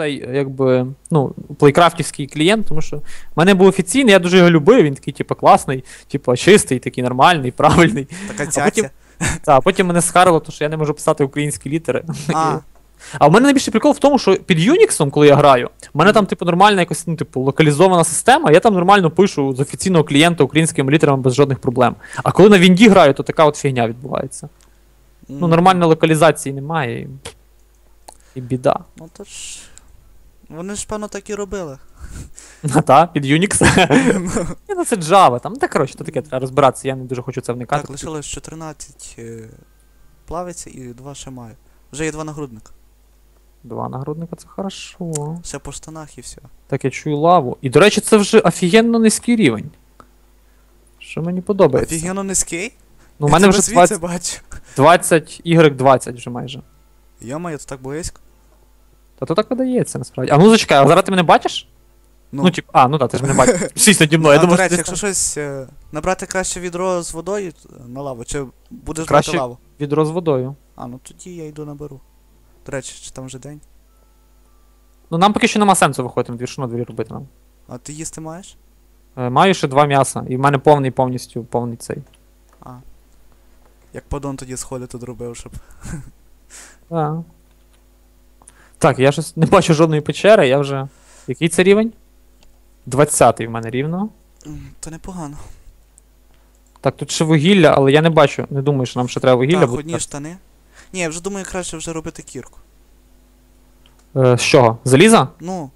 цей, якби, ну, плейкрафтівський клієнт, тому що в мене був офіційний, я дуже його любив, він такий, типу, класний, типу, чистий, такий нормальний, правильний. Така А потім- Та, потім мене схарило, то, що я не можу писати українські літери. А, А в мене найбільший прикол в тому, що під Unix, коли я граю, в мене там, типу, нормальна якась, ну, типу, локалізована система, я там нормально пишу з офіційного клієнта українськими літерами без жодних проблем. А коли на Вінді граю, то така от фігня відбувається. Ну, нормальної локалізації немає. І, і біда. Ну то ж. Вони ж, певно, так і робили. А та, під Unix. Ні, ну це Java, там, ну, та коротше, то таке треба розбиратися, я не дуже хочу це вникати. Так, лишилось 14 е, плавиться і 2 ще маю. Вже є два нагрудника. Два нагрудника це хорошо. Все по штанах і все. Так, я чую лаву. І, до речі, це вже офігенно низький рівень. Що мені подобається. Офігенно низький? Ну, у мене вже 20, бачу. 20 Y20 вже майже. Йо-моє, то так близько. Та то так видається, насправді. А ну зачекай, а зараз ти мене бачиш? Ну, тип, а, ну так, ти ж мене бачиш. Шість наді мною. Я до думаю, речі, що якщо щось е, набрати краще відро з водою е, на лаву, чи будеш Краще- брати лаву? відро з водою. А, ну тоді я йду наберу. До речі, чи там вже день? Ну нам поки що нема сенсу виходити на двір, що на двірі робити нам. А ти їсти маєш? Е, Маю ще два м'яса, і в мене повний повністю повний цей. А. Як подон тоді сходи тут робив, щоб. А. Так, я щось не бачу жодної печери, я вже. Який це рівень? 20-й в мене рівно. То непогано. Так, тут ще вугілля, але я не бачу, не думаю, що нам ще треба вугілля. Так, одні штани. Ні, я вже думаю, краще вже робити кірку. Е, з чого? Заліза? Ну,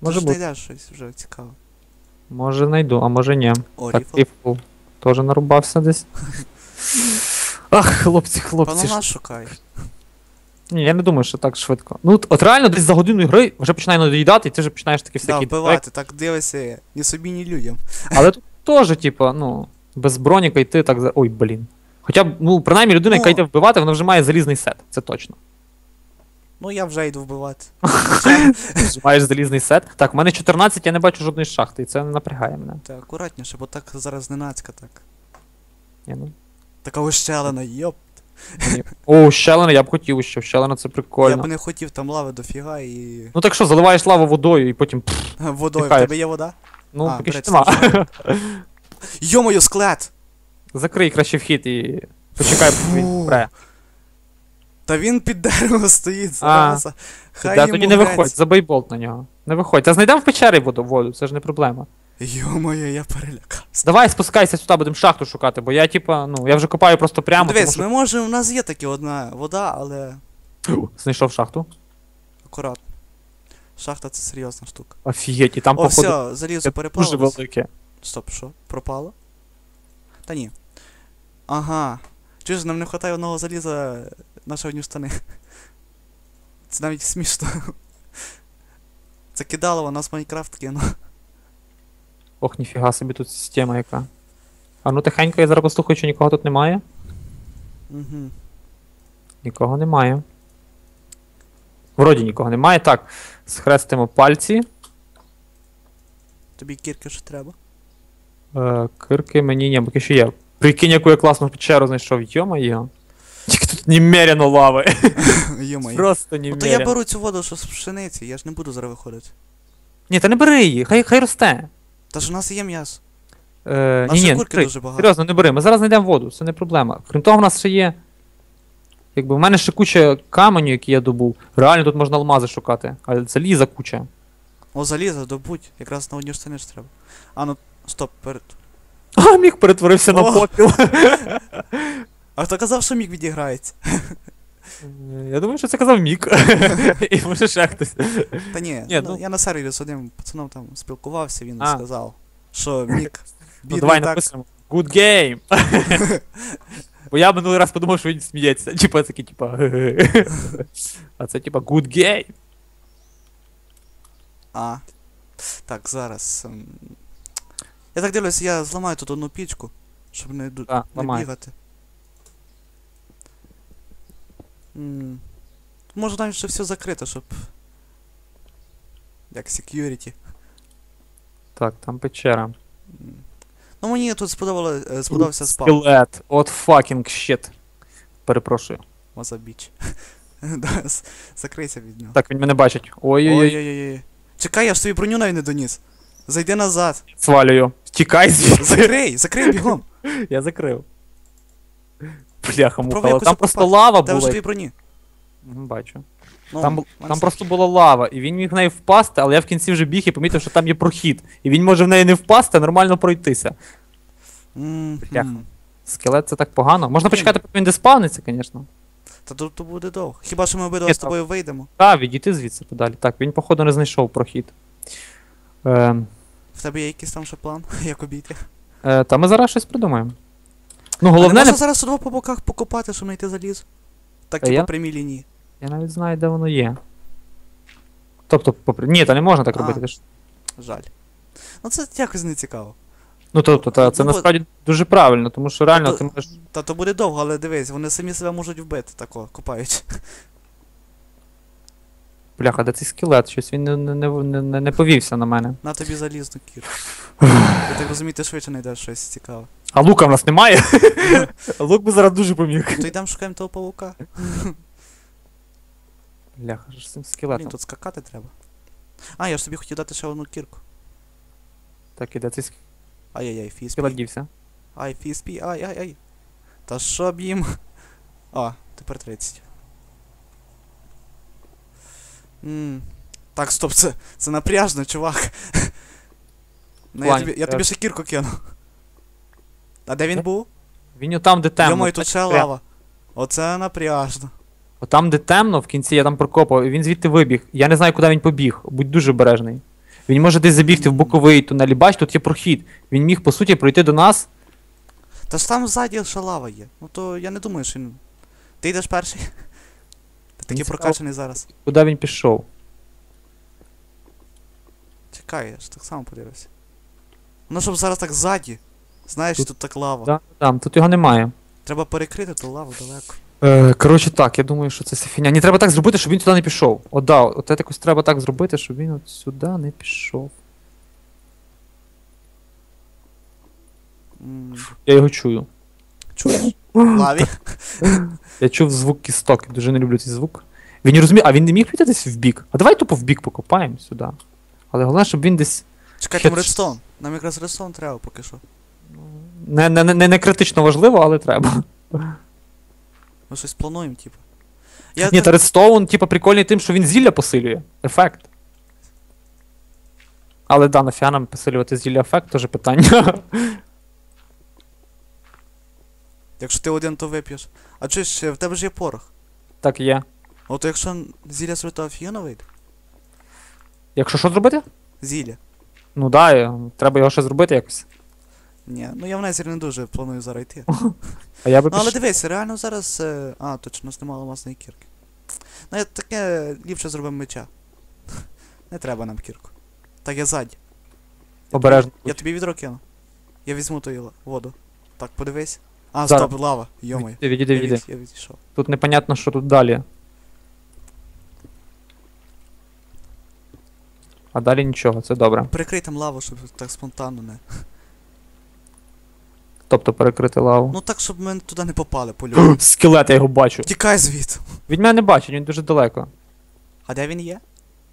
Може ти ж знайдеш щось вже цікаве. Може знайду, а може ні. О, Так, ріфл. теж нарубався десь. Ах, хлопці, хлопці. Ж- шукає. Ні, я не думаю, що так швидко. Ну, от, от реально десь за годину гри вже починає надоїдати, і ти вже починаєш такі Да, всякі. вбивати, так дивися, ні собі, ні людям. Але тут теж, типу, ну, без броніка йти так за. Ой, блін. Хоча б, ну, принаймні людина, яка Ну. йде вбивати, вона вже має залізний сет, це точно. Ну я вже йду вбивати. Ти вже маєш залізний сет. Так, в мене 14, я не бачу жодної шахти, і це не напрягає мене. Так, акуратніше, бо так зараз зненацька так. Ні, ну. Така ощелина, йоп. О, щелина, я б хотів, що щелина це прикольно. Я б не хотів там лави дофіга і. Ну так що, заливаєш лаву водою і потім. Водою, в тебе є вода? Ну, А, поки що нема. Йо-моє, склет! Закрий краще вхід і почекай, він Фу. Та він під деревом стоїть, зараза. Хай йому тоді не виходь, забий болт на нього. Не виходь. Та знайдемо в печері воду, воду, це ж не проблема. Йо-моє, я перелякався. Давай спускайся сюди, будемо шахту шукати, бо я типа, ну, я вже копаю просто прямо, Ну, тому Дивись, що ми можемо, у нас є таки одна вода, але знайшов шахту. акуратно. Шахта це серйозна штука. Офігеть, і там О, походу все, залізо дуже перепало. велике. Стоп, що? Пропало? Та ні. Ага. Чуєш, нам не вистачає одного заліза на ще одні штани. Це навіть смішно. Це кидалово, нас Майнкрафт кинув. Ох, ніфіга собі тут система яка. А ну тихенько, я зараз послухаю, чи нікого тут немає. Угу. Нікого немає. Вроді нікого немає. Так, схрестимо пальці. Тобі кірки що треба. Е, кирки мені ні, поки що є. Прикинь, яку я класну печеру знайшов. Йо-моє. Тільки тут немерено лави. Йо-моє. Просто Ну то я беру цю воду, що з пшениці, я ж не буду зараз виходити. Ні, та не бери її, хай, хай росте. Та ж у нас є м'ясо. Е, У ні, ще ні, курки бери. дуже багато. Серйозно, не бери. Ми зараз знайдемо воду, це не проблема. Крім того, в нас ще є. Якби в мене ще куча каменю, які я добув. Реально тут можна алмази шукати, але це ліза куча. О, залізо, добудь. Якраз на одні штани ж треба. А ну, стоп, перед. А, міг перетворився на О! попіл. А хто казав, що міг відіграється? Я думаю, що це казав Мік. І може ще хтось. Та ні, Ні, ну, ну- я на сервері з одним пацаном там спілкувався, він А. сказав, що мік. Ну давай так. напишемо. Good game. Бо я минулий раз подумав, що він сміється. Типа такий, типа. А це типа good game. А. Так, зараз. ем, Я так дивлюся, я зламаю тут одну пічку, щоб не, А, не бігати. М. Може навіть ще все закрито, щоб. Як security. Так, там печера. М. Ну мені тут сподобало, е, сподобався спав. Скелет. От fucking shit. Перепрошую. Мазабіч. Закрийся від нього. Так, він мене бачить. Ой-ой-ой. Чекай, я ж тобі броню навіть не доніс. Зайди назад. свалюю. Тікай звідси. Закрий, закрий бігом. Я закрив. Бляха, муха, Пробуй але якось там просто лава Та вже була. дві броні. Бачу. Ну, Там, бу- там просто була лава, і він міг в неї впасти, але я в кінці вже біг і помітив, що там є прохід. І він може в неї не впасти, а нормально пройтися. М, Бляха. м. Скелет це так погано. Можна почекати, поки він деспавниться, звісно. Та тут то буде довго. Хіба що ми обидва Ні, з тобою вийдемо? Так, відійти звідси подалі. Так, він, походу, не знайшов прохід. Е, В тебе є якийсь там ще план, як обійти? е, та ми зараз щось придумаємо. Ну, Головне можна не... зараз судово по боках покопати, щоб знайти заліз. Так, Та типу, я- прямій лінії. я навіть знаю, де воно є. Тобто, попри... ні, та не можна так А. робити. ж- Жаль. Ну це якось не цікаво. Ну, тобто, та, це Ну, бо- насправді дуже правильно, тому що реально то- ти можеш. Та то буде довго, але дивись, вони самі себе можуть вбити тако, копаючи. Бляха, де цей скелет? Щось він не, не, не, не, не повівся на мене. На тобі залізну кір. Я так розумію, ти швидше знайдеш щось цікаве. А лука в нас немає? Лук би зараз дуже поміг. То йдемо шукаємо того павука. Бляха, ж з цим Блін, скелетом? тут скакати треба. А, я ж тобі хотів дати ще одну кірку. Так, іде цей Ай-яй-яй, скелет фіспі. дівся. Ай, фіспі, ай-ай-ай. Та що б їм? А, тепер 30. Ммм. Так, стоп, це, це напряжно, чувак. Ну, я тобі, я так. тобі ще кірку кину. А де він був? Він там, де темно. Йомой, тут ще лава. Оце напряжно. От Там, де темно, в кінці я там прокопав, і він звідти вибіг. Я не знаю, куди він побіг. Будь дуже обережний. Він може десь забігти в боковий тунель. Бач, тут є прохід. Він міг, по суті, пройти до нас. Та ж там ззаді ще лава є. Ну то я не думаю, що він. Ти йдеш перший? Ти такий прокачаний зараз. Куди він пішов? Чекай, я ж так само подивився. Ну щоб зараз так ззаді. Знаєш, Тут- тут, так лава. Да, там, тут його немає. Треба перекрити ту лаву далеко. Е, коротше так, я думаю, що це фігня. Ні, треба так зробити, щоб він туди не пішов. О, да, от якось треба так зробити, щоб він от сюди не пішов. М, Я його чую. Чуєш? Лаві. Я чув звук кісток, я дуже не люблю цей звук. Він не розуміє, а він не міг піти десь в бік. А давай тупо в бік покопаємо сюди. Але головне, щоб він десь Чекай, там редстоун. Нам якраз редстоун треба поки що. Не, не, не, не критично важливо, але треба. Ми щось плануємо, типу. Я Ні, та Redstone, типа, прикольний тим, що він зілля посилює. Ефект. Але да, нафіга нам посилювати зілля ефект, теж питання. Якщо ти один, то вип'єш. А чи ж в тебе ж є порох? так є. От якщо зілля святого фіона вийде? Якщо що зробити? Зілля. Ну да, треба його ще зробити якось. Ні, ну я в Незері не дуже планую зараз йти. А я би Ну але піш... дивись, реально зараз. е, А, точно, немає алмазної кірки. Ну я таке ліпше зробимо меча. Не треба нам кірку. Так я ззаді. обережно. Я тобі відро кину. Я візьму ту воду. Так, подивись. А, Зараз. стоп, лава. Йомай. Відійди, відійди, Я, відійди. від, я відійшов. Тут непонятно, що тут далі. А далі нічого, це добре. Прикрий там лаву, щоб так спонтанно не. Тобто перекрити лаву. Ну так, щоб ми туди не попали по любому. Скелет, я його бачу. Тікай звідти. Він мене не бачить, він дуже далеко. А де він є?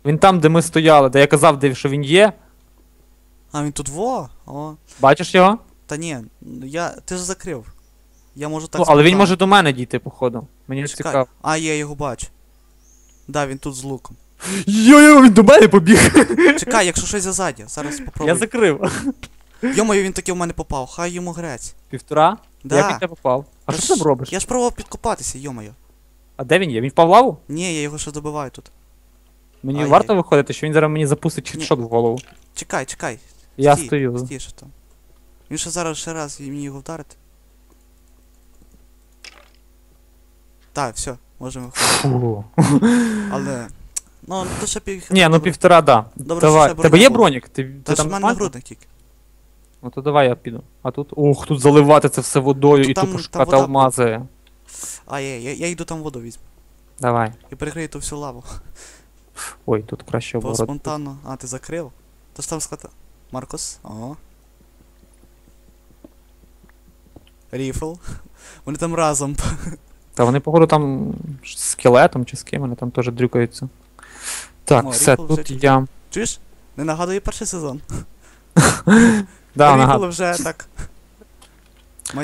Він там, де ми стояли, де я казав, де, що він є. А він тут во. О. Бачиш його? Та ні, я. Ти ж закрив. Я можу так. ну, але він може до мене дійти, походу. Мені Чекай. цікаво. А, я його бачу. Да, він тут з луком. Йо-йо, він до мене побіг. Чекай, якщо щось ззаді, зараз Я закрив. Йомою, він таки в мене попав, хай йому грець. Півтора? Да. Як він тебе попав? А Я що ж- ти там робиш? Я ж пробував підкопатися, йомою. А де він є? Він впав в лаву? Ні, я його ще добиваю тут. Мені Ай-яй. варто виходити, що він зараз мені запустить хедшот в голову. Чекай, чекай. Я Стій, стою. Стій ще там. Він ще зараз ще раз мені його вдарити. Так, все, можемо виходити. Фу. Але. Ну, то ще пів. Ні, ну півтора, да. Добре, що Давай. ще Тебе є бронік? Ти, Та ти ж там в мене нормально? нагрудник тільки. Ну то давай я піду. А тут. Ох, тут заливати це все водою Тут і там- тупо там шукати вода алмази. А, я, я, я йду там воду візьму. Давай. І перекрию ту всю лаву. Ой, тут краще Бо оборот. спонтанно. А, ти закрив? То ж там схвата. Маркос. О. Ріфл. Вони там разом. Та вони, походу, там скелет скелетом чи з ким вони там теж дрюкаються. Так, О, все, вже тут тут. я. Чуєш? Не нагадує перший сезон. Да, Ріфл вже так.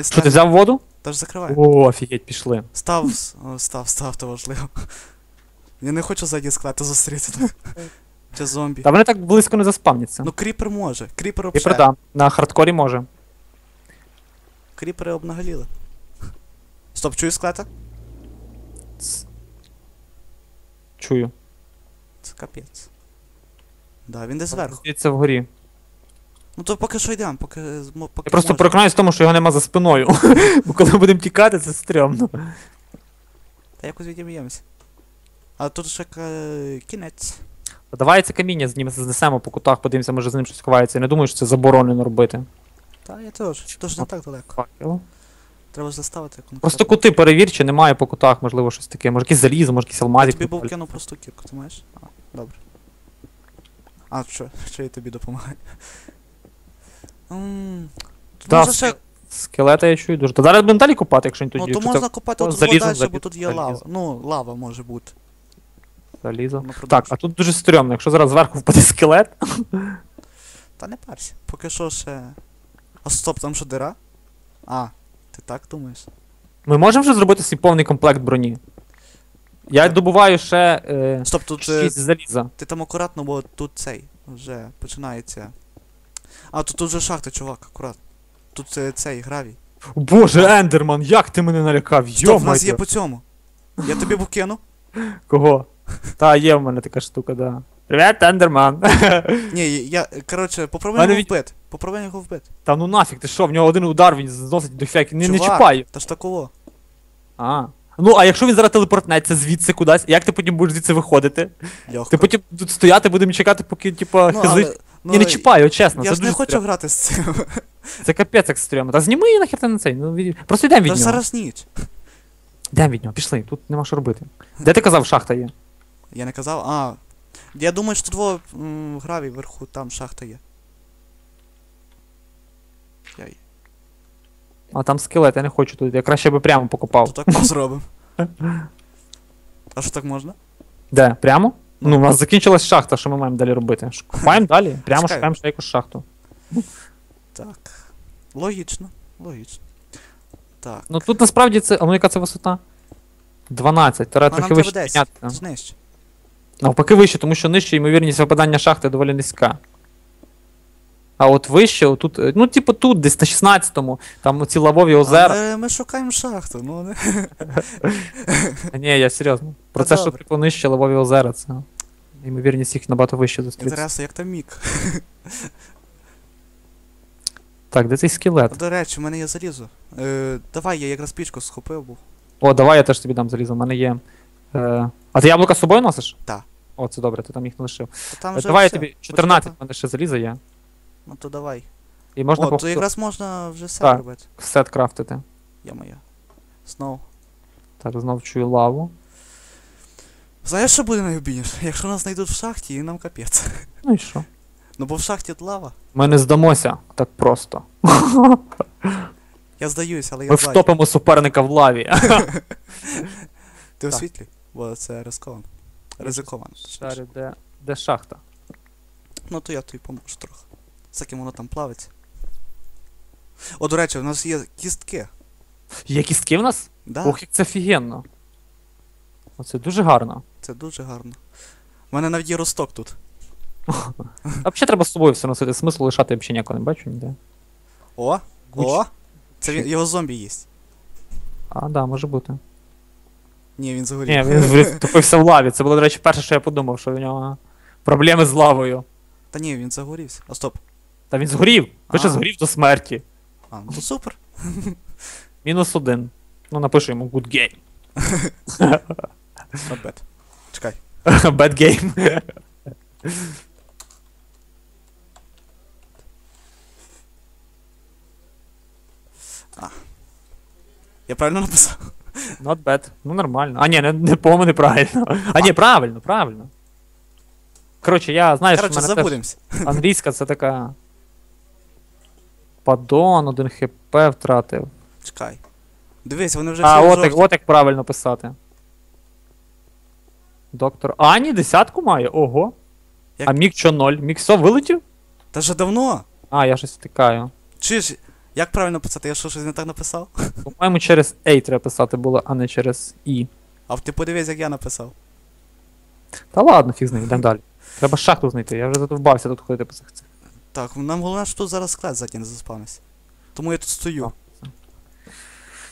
Що ти взяв воду? Тож закривай. О, офігеть, пішли. Став, о, став, став, то важливо. Я не хочу ззаді склати зустріти так. Чи зомбі. Та вони так близько не заспавняться. Ну кріпер може. Кріпер обше. продам. На хардкорі може. Кріпери обнаголіли. Стоп, чую склета? Ц- Чую. Це капець. Да, він десь зверху. Здається, вгорі. Ну то поки що йдемо, поки, поки Я просто переконаюсь в тому, що його нема за спиною. Бо коли будемо тікати, це стрьомно. Та якось відім'ємося. А тут ще е, кінець. Давай це каміння з ним знесемо по кутах, подивимося, може з ним щось ховається. Я не думаю, що це заборонено робити. Та я теж. Тож не так далеко. Факел. Треба ж заставити конкретно. Просто кути перевір, чи немає по кутах, можливо, щось таке. Може якісь залізо, може якісь Я алмазик. тобі був кинув просту кірку, ти маєш? А, добре. А, що? Що я тобі допомагаю? М, Тут можна ще, Скелета я чую дуже. Та зараз будемо далі купати, якщо він ну то якщо можна це копати о, тут залізо, далі, бо залізо, тут є залізо. лава. Ну, лава може бути. залізо. Воно Так, а тут дуже стрьомно, якщо зараз зверху впаде скелет. Та не парся. Поки що ще. А стоп, там що дира? А, ти так думаєш? Ми можемо вже зробити свій повний комплект броні. Я добуваю ще е, Стоп, тут е, 6 заліза. ти там акуратно, бо тут цей вже починається. А, тут, тут вже шахта, чувак, акурат. Тут е, цей гравій. Боже, Ендерман, як ти мене налякав? Стоп, в нас є по цьому. Я тобі був кину. Кого? Та, є в мене така штука, да. Привіт, Ендерман. Ні, я, коротше, попробуй Мене його від- вбити. Попробуй його вбити. Та ну нафіг, ти що, в нього один удар, він зносить до фяки. Не, не Чувак, чіпай. Та ж такого. А. Ну, а якщо він зараз телепортнеться звідси кудись, як ти потім будеш звідси виходити? Легко. Ти потім тут стояти будемо чекати, поки, типа, ну, хизи. але, ну, Ні, не чіпай, от чесно, Я це ж не дуже хочу стрьомно. грати з цим. Це капець як стрьомно. Та зніми її нахер ти на цей. Ну, від... Просто йдемо від Та нього. зараз ніч. Йдемо від нього, пішли, тут нема що робити. Де ти казав, шахта є? Я не казав, а. Я думаю, що м, гравій вверху, там шахта є. Яй. А там скелет, я не хочу тут. Я краще би прямо покопав. То так зробимо. А що так можна? Де? Прямо? Ну, у нас закінчилась шахта, що ми маємо далі робити? Ш- далі, прямо шукаємо ще якусь шахту. Так. Логічно. Логічно. Так. Ну тут насправді це. А ну яка це висота? 12. Треба Ну, нам трохи треба вище 10. підняти. Це. Навпаки вище, тому що нижче ймовірність випадання шахти доволі низька. А от вище, отут, е, ну, типу тут, десь на 16-му, там ці лавові озера. Але ми шукаємо шахту, ну не. Ні, я серйозно. Про Та це, що добре. типу нижче лавові озера, це. Ймовірність їх набагато вище зустрітися. Інтересно, як там мік. Так, де цей скелет? До речі, в мене є залізо. Е, давай, я якраз пічку схопив був. О, давай я теж тобі дам залізо, в мене є. Е... А ти яблука з собою носиш? Так. О, це добре, ти там їх не лишив. Та там Е, вже давай я все. тобі 14, в мене ще залізо є. Ну то давай. І можна О, по то якраз можна вже все Так. робити. сет крафтити. Я моя. Знов. Так, знов чую лаву. Знаєш, що буде найобідніше? Якщо нас знайдуть в шахті, і нам капець. Ну і що? Ну бо в шахті лава. Ми не здамося так просто. Я здаюсь, але я Ми втопимо суперника в лаві. Ти Так. освітлюй, бо це ризиковано. Ризиковано. Шарю, де, де шахта? Ну то я тобі поможу трохи. З яким воно там плавиться. О, до речі, у нас є кістки. Є кістки в нас? Да, Ох, як це офігенно. Оце дуже гарно. це дуже гарно. У мене навіть є росток тут. А взагалі треба з собою все носити. Смислу лишати я взагалі ніякого не бачу ніде. О! Гуч. О! Це він, його зомбі їсть. А, да, може бути. Ні, він загорів. Ні, він втопився в лаві. Це було, до речі, перше, що я подумав, що в нього проблеми з лавою. Та ні, він загорівся. А стоп. Та він згорів. Пише, А. згорів до смерті. А, ну то супер. Мінус один. Ну, напишу йому good game. Not bad. Чекай. Bad game. Я правильно написав? Not bad. Ну нормально. А ні, не, не по-моєму неправильно. А ні, правильно, правильно. Коротше, я знаю, що в Коротше, мене теж англійська це така. Падон, один хп втратив. Чекай. Дивись, вони вже А, всі от як, от як правильно писати. Доктор. А, ні, десятку має. Ого. Як- А мік що ноль? Мік все вилетів? Та вже давно. А, я щось втикаю. Чи ж, як правильно писати? Я що щось не так написав? По-моєму, через A треба писати було, а не через І. А ти подивись, як я написав. Та ладно, фіг з ним, йдемо далі. Треба шахту знайти, я вже задовбався тут ходити по цих цих. Так, нам головне, що тут зараз склад ззаді не заспавнився. Тому я тут стою.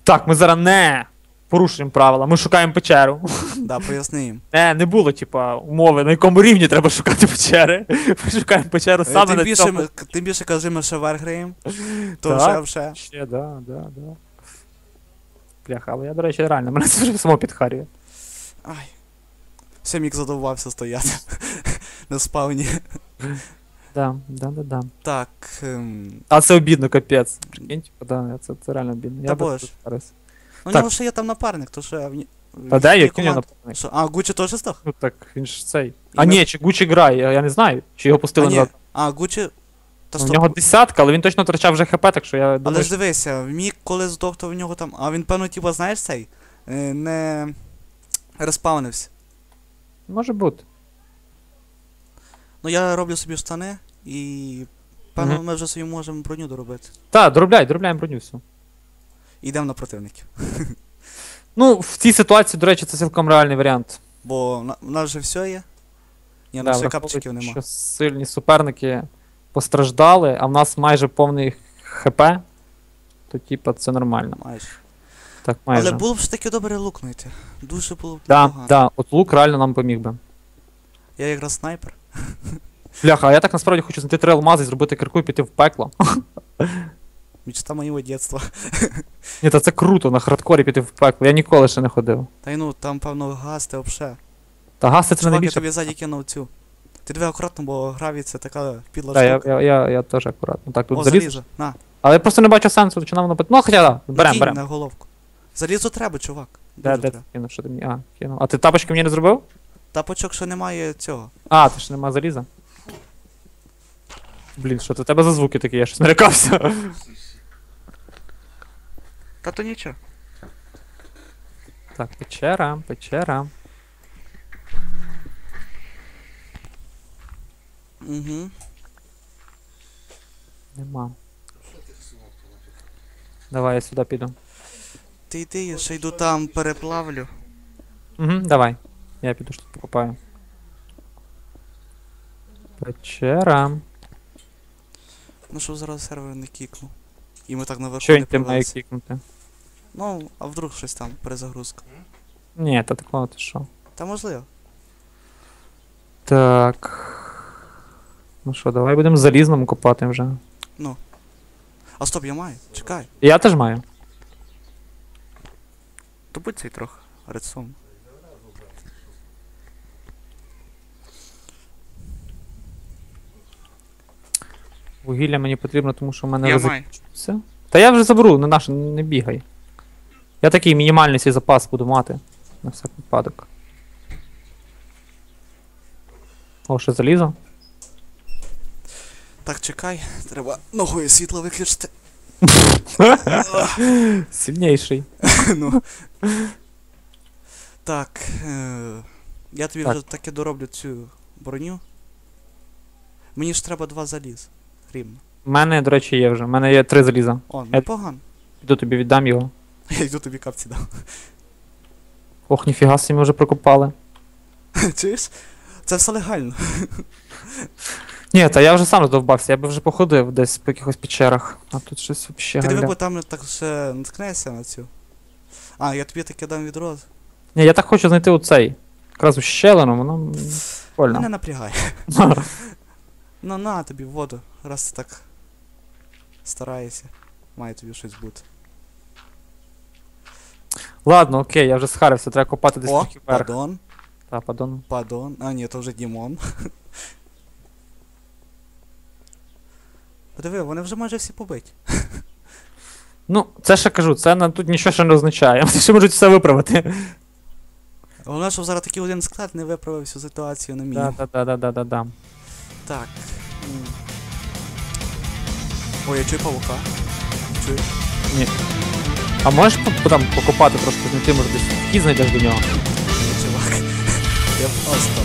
Так, ми зараз не порушуємо правила, ми шукаємо печеру. Да, поясни їм. Не, не було, типа, умови, на якому рівні треба шукати печери. Ми шукаємо печеру Е, саме Тим на більше, цьому. ми- тим більше кажи, ми ще вверх граємо. То Так. вже. Ще, да, да, да. Бляха, але я, до речі, реально, мене це вже само підхарює. Ай. Все мік задовбався стояти. На спавні. Да, да, да, да. Так. Ем... А це обідно, капець. Прикинь, типа, да, це, це реально обідно. Та Я би боже. тут зараз. Ну, у Так. нього ще є там напарник, то що в ні- Та в де їхній який у нього команді- напарник? Що, А, Гучі теж став? Ну так, він ж цей. А ми- ні, чи Гучі грає, я, я не знаю, чи його пустили А, ні. назад. А, Гучі. Та У стоп. нього десятка, але він точно втрачав вже хп, так що я Але думаю, ж дивися, мік коли здох, то в нього там. А він, певно, типа, знаєш цей? Е, Не респаунився. може бути. Ну я роблю собі штани і. Певно, Мгм. ми вже собі можемо броню доробити. Так, доробляй, доробляємо броню всю. Йдемо на противників. Ну, в цій ситуації, до речі, це цілком реальний варіант. Бо на- в нас вже все є. Ні, у нас ще враховуючи, капчиків нема. Що сильні суперники постраждали, а в нас майже повний ХП, то типа це нормально. Майже. Так, майже. Але було б ж таки добре лук знайти. Дуже було б Да, непогано. да, от лук реально нам поміг би. Я якраз снайпер. Бляха, а я так насправді хочу знайти три алмази зробити кирку і піти в пекло. Мечта моєго дитинства. Ні, та це круто, на хардкорі піти в пекло. Я ніколи ще не ходив. Та й ну, там, певно, газ, ти взагалі. Та гаси це не Чувак, я найбільше. тобі ззаді кинув цю. Ти диви акуратно, бо гравій це така підла Та, я, штука. я, я, я теж акуратно. Так, тут О, заліз. залізо. На, Але я просто не бачу сенсу, чи нам воно Ну, хоча да, берем, кинь берем. на головку. Залізо треба, чувак. Де, Дуже де ти треба. кинув, що ти мені? А, кинув. А ти тапочки мені не зробив? Тапочок, що немає цього. А, ти ж нема заліза. Блін, що це у тебе за звуки такі, я щось налякався. Та то нічого. Так, печера, печера. Угу. Нема. Давай я сюди піду. Ти йди, я ще йду там переплавлю. Угу, давай. Я піду що тут покупаю. Печера. Ну що зараз сервер не кікнув. І ми так наверху не він ти має провелися. кікнути? Ну, а вдруг щось там, перезагрузка. Ні, та такого ти що. Та можливо. Так. Ну що, давай будемо залізному копати вже. А стоп, я маю. Чекай. Я теж маю. То будь цей трохи. Редсон. Вугілля мені потрібно, тому що в мене Я маю. Все. Та я вже заберу, не наш, не бігай. Я такий мінімальний свій запас буду мати. На всяк випадок. О, ще залізо. Так, чекай. Треба ногою світло виключити. Сильніший. ну. Так. Е- я тобі Так. вже таки дороблю цю броню. Мені ж треба два заліз. Рівно. У мене, до речі, є вже. У мене є три заліза. О, Е- непогано. Піду тобі віддам його. Я йду тобі капці дам. Ох, ніфіга собі ми вже прокопали. Чуєш? Це все легально. Ні, та я вже сам задовбався, я би вже походив десь по якихось печерах. А тут щось взагалі. Ти диви, бо там так ще наткнешся на цю. А, я тобі таке дам відро. Ні, я так хочу знайти оцей. Якраз ущелину, воно м, Мене больно. Ну на тобі воду, раз ти так стараєшся. Має тобі щось бути. Ладно, окей, я вже схарився, треба копати десь О, трохи вверх. падон, Та, падон. падон. А, ні, то вже Дімон. Подиви, вони вже майже всі побиті. Ну, це ще кажу, це на тут нічого ще не означає. Вони ще можуть все виправити. Головне, щоб зараз такий один склад не виправив всю ситуацію на Да, мінімум. да, да, да, да, да, да. Так. Ой, я чую павука. Чую. Ні. А можеш по- там покопати трошки знайти, може десь вхід знайдеш до нього? Ні, чувак. Я просто.